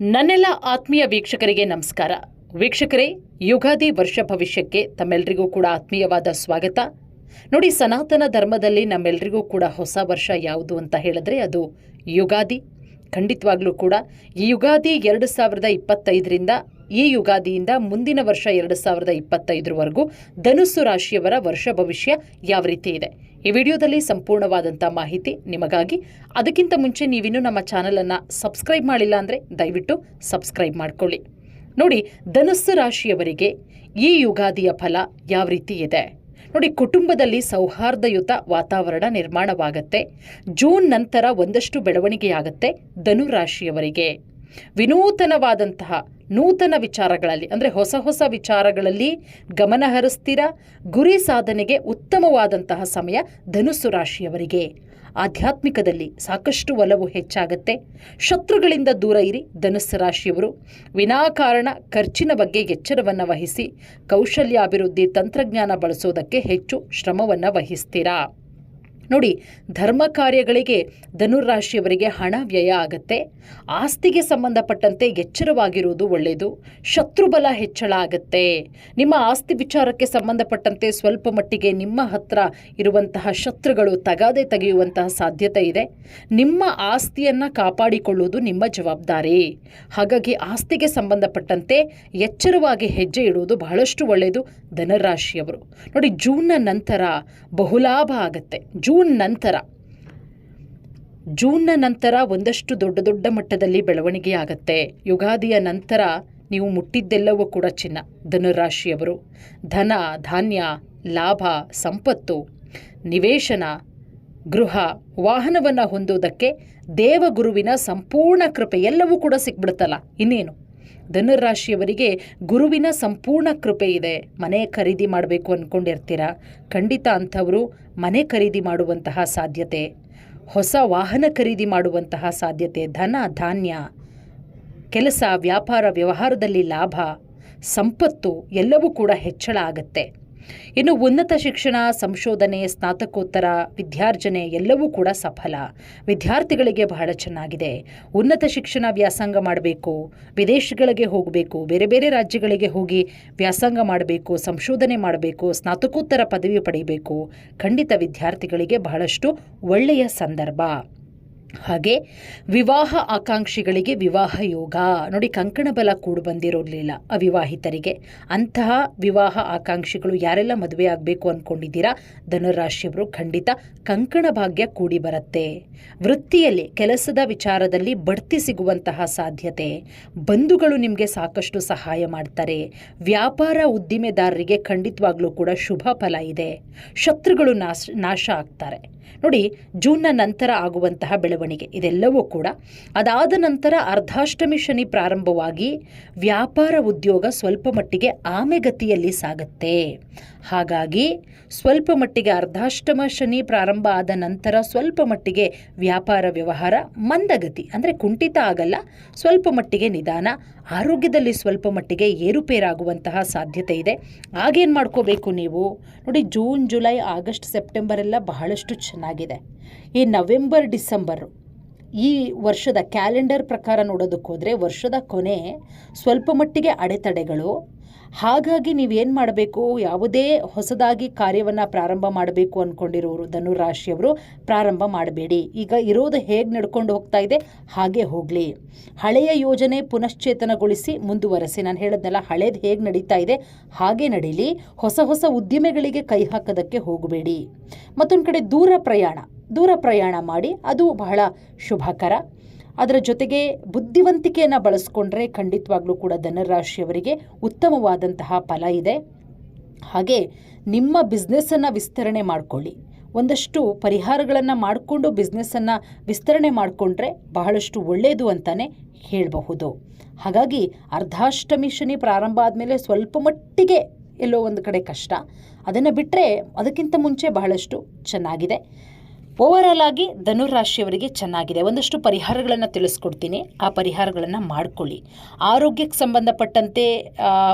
ನನ್ನೆಲ್ಲ ಆತ್ಮೀಯ ವೀಕ್ಷಕರಿಗೆ ನಮಸ್ಕಾರ. ವೀಕ್ಷಕರೇ, ಯುಗಾದಿ ವರ್ಷ ಭವಿಷ್ಯಕ್ಕೆ ತಮ್ಮೆಲ್ಲರಿಗೂ ಕೂಡ ಆತ್ಮೀಯವಾದ ಸ್ವಾಗತ. ನೋಡಿ, ಸನಾತನ ಧರ್ಮದಲ್ಲಿ ನಮ್ಮೆಲ್ಲರಿಗೂ ಕೂಡ ಹೊಸ ವರ್ಷ ಯಾವುದು ಅಂತ ಹೇಳಿದ್ರೆ ಅದು ಯುಗಾದಿ. ಖಂಡಿತವಾಗ್ಲೂ ಕೂಡ ಈ ಯುಗಾದಿ ಎರಡು ಸಾವಿರದ ಇಪ್ಪತ್ತೈದರಿಂದ, ಈ ಯುಗಾದಿಯಿಂದ ಮುಂದಿನ ವರ್ಷ ಎರಡು ಸಾವಿರದ ಇಪ್ಪತ್ತೈದರವರೆಗೂ ಧನುಸ್ಸು ರಾಶಿಯವರ ವರ್ಷ ಭವಿಷ್ಯ ಯಾವ ರೀತಿ ಇದೆ? ಈ ವಿಡಿಯೋದಲ್ಲಿ ಸಂಪೂರ್ಣವಾದಂಥ ಮಾಹಿತಿ ನಿಮಗಾಗಿ. ಅದಕ್ಕಿಂತ ಮುಂಚೆ ನೀವಿನ್ನೂ ನಮ್ಮ ಚಾನಲನ್ನು ಸಬ್ಸ್ಕ್ರೈಬ್ ಮಾಡಿಲ್ಲ ಅಂದರೆ ದಯವಿಟ್ಟು ಸಬ್ಸ್ಕ್ರೈಬ್ ಮಾಡ್ಕೊಳ್ಳಿ. ನೋಡಿ, ಧನುಸ್ಸು ರಾಶಿಯವರಿಗೆ ಈ ಯುಗಾದಿಯ ಫಲ ಯಾವ ರೀತಿ ಇದೆ? ನೋಡಿ ಕುಟುಂಬದಲ್ಲಿ ಸೌಹಾರ್ದಯುತ ವಾತಾವರಣ ನಿರ್ಮಾಣವಾಗತ್ತೆ. ಜೂನ್ ನಂತರ ಒಂದಷ್ಟು ಬೆಳವಣಿಗೆಯಾಗತ್ತೆ ಧನು ರಾಶಿಯವರಿಗೆ ವಿನೂತನವಾದಂತಹ ನೂತನ ವಿಚಾರಗಳಲ್ಲಿ, ಅಂದರೆ ಹೊಸ ಹೊಸ ವಿಚಾರಗಳಲ್ಲಿ ಗಮನ ಹರಿಸ್ತೀರಾ? ಗುರಿ ಸಾಧನೆಗೆ ಉತ್ತಮವಾದಂತಹ ಸಮಯ ಧನುಸ್ಸು ರಾಶಿಯವರಿಗೆ. ಆಧ್ಯಾತ್ಮಿಕದಲ್ಲಿ ಸಾಕಷ್ಟು ಒಲವು ಹೆಚ್ಚಾಗತ್ತೆ. ಶತ್ರುಗಳಿಂದ ದೂರ ಇರಿ, ಧನುಸ್ಸು ರಾಶಿಯವರು. ವಿನಾಕಾರಣ ಖರ್ಚಿನ ಬಗ್ಗೆ ಎಚ್ಚರವನ್ನು ವಹಿಸಿ, ಕೌಶಲ್ಯಾಭಿವೃದ್ಧಿ ತಂತ್ರಜ್ಞಾನ ಬಳಸೋದಕ್ಕೆ ಹೆಚ್ಚು ಶ್ರಮವನ್ನು ವಹಿಸ್ತೀರಾ? ನೋಡಿ, ಧರ್ಮ ಕಾರ್ಯಗಳಿಗೆ ಧನುರಾಶಿಯವರಿಗೆ ಹಣ ವ್ಯಯ ಆಗತ್ತೆ. ಆಸ್ತಿಗೆ ಸಂಬಂಧಪಟ್ಟಂತೆ ಎಚ್ಚರವಾಗಿರುವುದು ಒಳ್ಳೆಯದು. ಶತ್ರುಬಲ ಹೆಚ್ಚಳ ಆಗತ್ತೆ. ನಿಮ್ಮ ಆಸ್ತಿ ವಿಚಾರಕ್ಕೆ ಸಂಬಂಧಪಟ್ಟಂತೆ ಸ್ವಲ್ಪ ಮಟ್ಟಿಗೆ ನಿಮ್ಮ ಹತ್ರ ಇರುವಂತಹ ಶತ್ರುಗಳು ತಗಾದೆ ತೆಗೆಯುವಂತಹ ಸಾಧ್ಯತೆ ಇದೆ. ನಿಮ್ಮ ಆಸ್ತಿಯನ್ನು ಕಾಪಾಡಿಕೊಳ್ಳುವುದು ನಿಮ್ಮ ಜವಾಬ್ದಾರಿ. ಹಾಗಾಗಿ ಆಸ್ತಿಗೆ ಸಂಬಂಧಪಟ್ಟಂತೆ ಎಚ್ಚರವಾಗಿ ಹೆಜ್ಜೆ ಇಡುವುದು ಬಹಳಷ್ಟು ಒಳ್ಳೆಯದು ಧನರಾಶಿಯವರು. ನೋಡಿ, ಜೂನ್ನ ನಂತರ ಬಹುಲಾಭ ಆಗತ್ತೆ. ಜೂನ್ ನಂತರ. ಜೂನ್ನ ನಂತರ ಒಂದಷ್ಟು ದೊಡ್ಡ ದೊಡ್ಡ ಮಟ್ಟದಲ್ಲಿ ಬೆಳವಣಿಗೆ ಆಗತ್ತೆ. ಯುಗಾದಿಯ ನಂತರ ನೀವು ಮುಟ್ಟಿದ್ದೆಲ್ಲವೂ ಕೂಡ ಚಿನ್ನ. ಧನುರಾಶಿಯವರು. ಧನ, ಧಾನ್ಯ, ಲಾಭ, ಸಂಪತ್ತು, ನಿವೇಶನ, ಗೃಹ, ವಾಹನವನ್ನು ಹೊಂದುವುದಕ್ಕೆ ದೇವಗುರುವಿನ ಸಂಪೂರ್ಣ ಕೃಪೆ ಎಲ್ಲವೂ ಕೂಡ ಸಿಕ್ಬಿಡುತ್ತಲ್ಲ. ಇನ್ನೇನು? ಧನುರಾಶಿಯವರಿಗೆ ಗುರುವಿನ ಸಂಪೂರ್ಣ ಕೃಪೆ ಇದೆ. ಮನೆ ಖರೀದಿ ಮಾಡಬೇಕು ಅಂದ್ಕೊಂಡಿರ್ತೀರ ಖಂಡಿತ ಅಂಥವರು ಮನೆ ಖರೀದಿ ಮಾಡುವಂತಹ ಸಾಧ್ಯತೆ. ಹೊಸ ವಾಹನ ಖರೀದಿ ಮಾಡುವಂತಹ ಸಾಧ್ಯತೆ. ಧನ, ಧಾನ್ಯ. ಕೆಲಸ, ವ್ಯಾಪಾರ, ವ್ಯವಹಾರದಲ್ಲಿ ಲಾಭ. ಸಂಪತ್ತು ಎಲ್ಲವೂ ಕೂಡ ಹೆಚ್ಚಳ ಆಗತ್ತೆ. ಇನ್ನು ಉನ್ನತ ಶಿಕ್ಷಣ, ಸಂಶೋಧನೆ, ಸ್ನಾತಕೋತ್ತರ, ವಿದ್ಯಾರ್ಜನೆ ಎಲ್ಲವೂ ಕೂಡ ಸಫಲ. ವಿದ್ಯಾರ್ಥಿಗಳಿಗೆ ಬಹಳ ಚೆನ್ನಾಗಿದೆ. ಉನ್ನತ ಶಿಕ್ಷಣ ವ್ಯಾಸಂಗ ಮಾಡಬೇಕು. ವಿದೇಶಗಳಿಗೆ ಹೋಗಬೇಕು. ಬೇರೆ ಬೇರೆ ರಾಜ್ಯಗಳಿಗೆ ಹೋಗಿ ವ್ಯಾಸಂಗ ಮಾಡಬೇಕು, ಸಂಶೋಧನೆ ಮಾಡಬೇಕು, ಸ್ನಾತಕೋತ್ತರ ಪದವಿ ಪಡೆಯಬೇಕು ಖಂಡಿತ ವಿದ್ಯಾರ್ಥಿಗಳಿಗೆ ಬಹಳಷ್ಟು ಒಳ್ಳೆಯ ಸಂದರ್ಭ. ಹಾಗೆ ವಿವಾಹ ಆಕಾಂಕ್ಷಿಗಳಿಗೆ ವಿವಾಹ ಯೋಗ. ನೋಡಿ, ಕಂಕಣ ಬಲ ಕೂಡ ಬಂದಿರೋಲಿಲ್ಲ ಅವಿವಾಹಿತರಿಗೆ. ಅಂತಹ ವಿವಾಹ ಆಕಾಂಕ್ಷಿಗಳು ಯಾರೆಲ್ಲ ಮದುವೆ ಆಗಬೇಕು ಅಂದ್ಕೊಂಡಿದ್ದೀರಾ ಧನುರಾಶಿಯವರು ಖಂಡಿತ ಕಂಕಣ ಭಾಗ್ಯ ಕೂಡಿ ಬರುತ್ತೆ. ವೃತ್ತಿಯಲ್ಲಿ, ಕೆಲಸದ ವಿಚಾರದಲ್ಲಿ ಬಡ್ತಿ ಸಿಗುವಂತಹ ಸಾಧ್ಯತೆ. ಬಂಧುಗಳು ನಿಮಗೆ ಸಾಕಷ್ಟು ಸಹಾಯ ಮಾಡ್ತಾರೆ. ವ್ಯಾಪಾರ ಉದ್ದಿಮೆದಾರರಿಗೆ ಖಂಡಿತವಾಗ್ಲೂ ಕೂಡ ಶುಭ ಫಲ ಇದೆ. ಶತ್ರುಗಳು ನಾಶ ನಾಶ ಆಗ್ತಾರೆ. ನೋಡಿ, ಜೂನ್ನ ನಂತರ ಆಗುವಂತಹ ಬೆಳವಣಿಗೆ ಇದೆಲ್ಲವೂ ಕೂಡ ಅದಾದ ನಂತರ ಅರ್ಧಾಷ್ಟಮಿ ಶನಿ ಪ್ರಾರಂಭವಾಗಿ ವ್ಯಾಪಾರ ಉದ್ಯೋಗ ಸ್ವಲ್ಪ ಮಟ್ಟಿಗೆ ಆಮೆಗತಿಯಲ್ಲಿ ಸಾಗುತ್ತೆ. ಹಾಗಾಗಿ ಸ್ವಲ್ಪ ಮಟ್ಟಿಗೆ ಅರ್ಧಾಷ್ಟಮ ಶನಿ ಪ್ರಾರಂಭ ಆದ ನಂತರ ಸ್ವಲ್ಪ ಮಟ್ಟಿಗೆ ವ್ಯಾಪಾರ ವ್ಯವಹಾರ ಮಂದಗತಿ, ಅಂದರೆ ಕುಂಠಿತ ಆಗಲ್ಲ, ಸ್ವಲ್ಪ ಮಟ್ಟಿಗೆ ನಿಧಾನ, ಆರೋಗ್ಯದಲ್ಲಿ ಸ್ವಲ್ಪ ಮಟ್ಟಿಗೆ ಏರುಪೇರಾಗುವಂತಹ ಸಾಧ್ಯತೆ ಇದೆ. ಆಗೇನು ಮಾಡ್ಕೋಬೇಕು ನೀವು? ನೋಡಿ, ಜೂನ್, ಜುಲೈ, ಆಗಸ್ಟ್ ಸೆಪ್ಟೆಂಬರ್ ಎಲ್ಲ ಬಹಳಷ್ಟು ಚೆನ್ನಾಗಿದೆ. ಈ ನವೆಂಬರ್, ಡಿಸೆಂಬರು ಈ ವರ್ಷದ ಕ್ಯಾಲೆಂಡರ್ ಪ್ರಕಾರ ನೋಡೋದಕ್ಕೆ ಹೋದರೆ ವರ್ಷದ ಕೊನೆ ಸ್ವಲ್ಪ ಮಟ್ಟಿಗೆ ಅಡೆತಡೆಗಳು ಹಾಗಾಗಿ ನೀವೇನು ಮಾಡಬೇಕು? ಯಾವುದೇ ಹೊಸದಾಗಿ ಕಾರ್ಯವನ್ನು ಪ್ರಾರಂಭ ಮಾಡಬೇಕು ಅಂದ್ಕೊಂಡಿರೋರು ಧನುರಾಶಿಯವರು ಪ್ರಾರಂಭ ಮಾಡಬೇಡಿ. ಈಗ ಇರೋದು ಹೇಗೆ ನಡ್ಕೊಂಡು ಹೋಗ್ತಾ ಇದೆ? ಹಾಗೆ ಹೋಗಲಿ. ಹಳೆಯ ಯೋಜನೆ ಪುನಶ್ಚೇತನಗೊಳಿಸಿ ಮುಂದುವರೆಸಿ. ನಾನು ಹೇಳಿದ್ನಲ್ಲ, ಹಳೇದು ಹೇಗೆ ನಡೀತಾ ಇದೆ? ಹಾಗೆ ನಡೀಲಿ. ಹೊಸ ಹೊಸ ಉದ್ದಿಮೆಗಳಿಗೆ ಕೈ ಹಾಕೋದಕ್ಕೆ ಹೋಗಬೇಡಿ. ಮತ್ತೊಂದು ಕಡೆ ದೂರ ಪ್ರಯಾಣ. ದೂರ ಪ್ರಯಾಣ ಮಾಡಿ, ಅದು ಬಹಳ ಶುಭಕರ. ಅದರ ಜೊತೆಗೆ ಬುದ್ಧಿವಂತಿಕೆಯನ್ನು ಬಳಸ್ಕೊಂಡ್ರೆ ಖಂಡಿತವಾಗ್ಲೂ ಕೂಡ ಧನರಾಶಿಯವರಿಗೆ ಉತ್ತಮವಾದಂತಹ ಫಲ ಇದೆ. ಹಾಗೆ ನಿಮ್ಮ ಬಿಸ್ನೆಸ್ಸನ್ನು ವಿಸ್ತರಣೆ ಮಾಡಿಕೊಳ್ಳಿ. ಒಂದಷ್ಟು ಪರಿಹಾರಗಳನ್ನು ಮಾಡಿಕೊಂಡು ಬಿಸ್ನೆಸ್ಸನ್ನು ವಿಸ್ತರಣೆ ಮಾಡಿಕೊಂಡ್ರೆ ಬಹಳಷ್ಟು ಒಳ್ಳೆಯದು ಅಂತಲೇ ಹೇಳಬಹುದು. ಹಾಗಾಗಿ ಅರ್ಧಾಷ್ಟಮಿ ಶನಿ ಪ್ರಾರಂಭ ಆದಮೇಲೆ ಸ್ವಲ್ಪ ಮಟ್ಟಿಗೆ ಎಲ್ಲೋ ಒಂದು ಕಡೆ ಕಷ್ಟ. ಅದನ್ನು ಬಿಟ್ಟರೆ ಅದಕ್ಕಿಂತ ಮುಂಚೆ ಬಹಳಷ್ಟು ಚೆನ್ನಾಗಿದೆ. ಓವರಾಲ್ ಆಗಿ ಧನುರಾಶಿಯವರಿಗೆ ಚೆನ್ನಾಗಿದೆ. ಒಂದಷ್ಟು ಪರಿಹಾರಗಳನ್ನು ತಿಳಿಸ್ಕೊಡ್ತೀನಿ. ಆ ಪರಿಹಾರಗಳನ್ನು ಮಾಡಿಕೊಳ್ಳಿ. ಆರೋಗ್ಯಕ್ಕೆ ಸಂಬಂಧಪಟ್ಟಂತೆ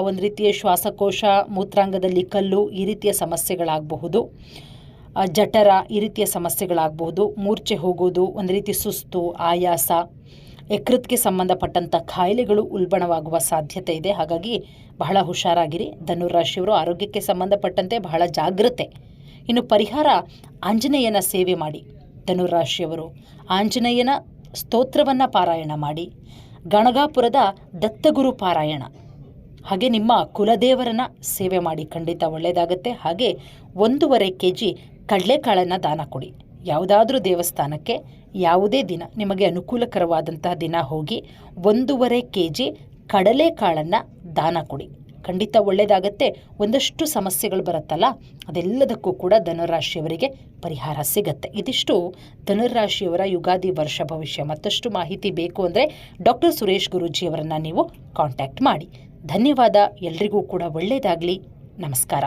ಒಂದು ರೀತಿಯ ಶ್ವಾಸಕೋಶ, ಮೂತ್ರಾಂಗದಲ್ಲಿ ಕಲ್ಲು ಈ ರೀತಿಯ ಸಮಸ್ಯೆಗಳಾಗಬಹುದು. ಜಠರ ಈ ರೀತಿಯ ಸಮಸ್ಯೆಗಳಾಗಬಹುದು. ಮೂರ್ಛೆ ಹೋಗೋದು, ಒಂದು ರೀತಿ ಸುಸ್ತು, ಆಯಾಸ, ಯಕೃತ್ಗೆ ಸಂಬಂಧಪಟ್ಟಂಥ ಕಾಯಿಲೆಗಳು ಉಲ್ಬಣವಾಗುವ ಸಾಧ್ಯತೆ ಇದೆ. ಹಾಗಾಗಿ ಬಹಳ ಹುಷಾರಾಗಿರಿ. ಧನುರಾಶಿಯವರು ಆರೋಗ್ಯಕ್ಕೆ ಸಂಬಂಧಪಟ್ಟಂತೆ ಬಹಳ ಜಾಗ್ರತೆ. ಇನ್ನು ಪರಿಹಾರ ಆಂಜನೇಯನ ಸೇವೆ ಮಾಡಿ. ಧನುರಾಶಿಯವರು, ಆಂಜನೇಯನ ಸ್ತೋತ್ರವನ್ನು ಪಾರಾಯಣ ಮಾಡಿ. ಗಣಗಾಪುರದ ದತ್ತಗುರು ಪಾರಾಯಣ. ಹಾಗೆ ನಿಮ್ಮ ಕುಲದೇವರನ್ನ ಸೇವೆ ಮಾಡಿ. ಖಂಡಿತ ಒಳ್ಳೆಯದಾಗುತ್ತೆ ಹಾಗೆ ಒಂದೂವರೆ ಕೆ ಜಿ ಕಡಲೆಕಾಳನ್ನು ದಾನ ಕೊಡಿ. ಯಾವುದಾದ್ರೂ ದೇವಸ್ಥಾನಕ್ಕೆ ಯಾವುದೇ ದಿನ, ನಿಮಗೆ ಅನುಕೂಲಕರವಾದಂತಹ ದಿನ ಹೋಗಿ ಒಂದೂವರೆ ಕೆ ಜಿ ಕಡಲೆಕಾಳನ್ನು ದಾನ ಕೊಡಿ. ಖಂಡಿತ ಒಳ್ಳೆಯದಾಗತ್ತೆ ಒಂದಷ್ಟು ಸಮಸ್ಯೆಗಳು ಬರುತ್ತಲ್ಲ, ಅದೆಲ್ಲದಕ್ಕೂ ಕೂಡ ಧನುರಾಶಿಯವರಿಗೆ ಪರಿಹಾರ ಸಿಗತ್ತೆ. ಇದಿಷ್ಟು ಧನುರಾಶಿಯವರ ಯುಗಾದಿ ವರ್ಷ ಭವಿಷ್ಯ. ಮತ್ತಷ್ಟು ಮಾಹಿತಿ ಬೇಕು ಅಂದರೆ ಡಾಕ್ಟರ್ ಸುರೇಶ್ ಗುರೂಜಿಯವರನ್ನು ನೀವು ಕಾಂಟ್ಯಾಕ್ಟ್ ಮಾಡಿ. ಧನ್ಯವಾದ. ಎಲ್ರಿಗೂ ಕೂಡ ಒಳ್ಳೆಯದಾಗಲಿ ನಮಸ್ಕಾರ.